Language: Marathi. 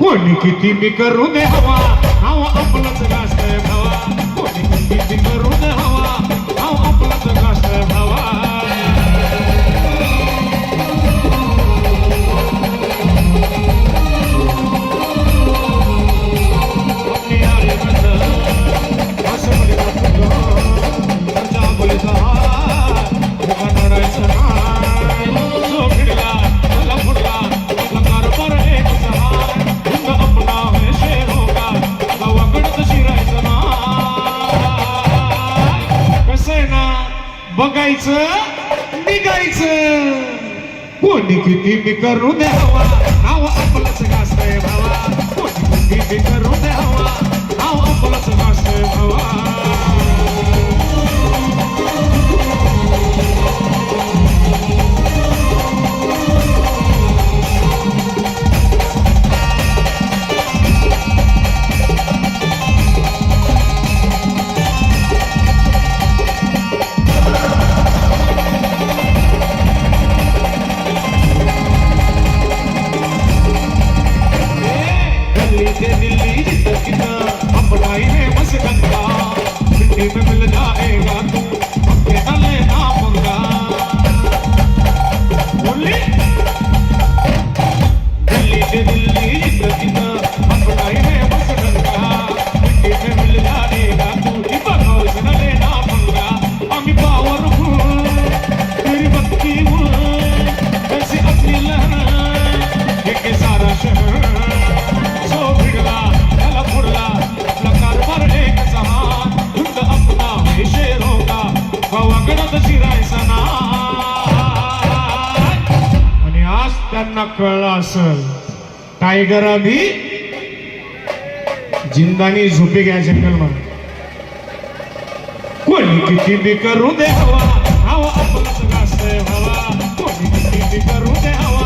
कोणी किती मी करू दे हवा. हवा अंमलच गास्त बघायचं निघायचं. कोणी किती मी करू द्यावा नाव आपलंच गासतय भावा कोणी किती मी करू करीब मिल जाएगा तू अपने अले ना मुर्गा बोली त्यांना कळलं असेल टायगर अभी जिंदानी झोपी घ्या घ्यायचे मग कोणी किती बी करू दे हवा हवा आपण सगळा हवा. कोणी किती बी करू दे हवा.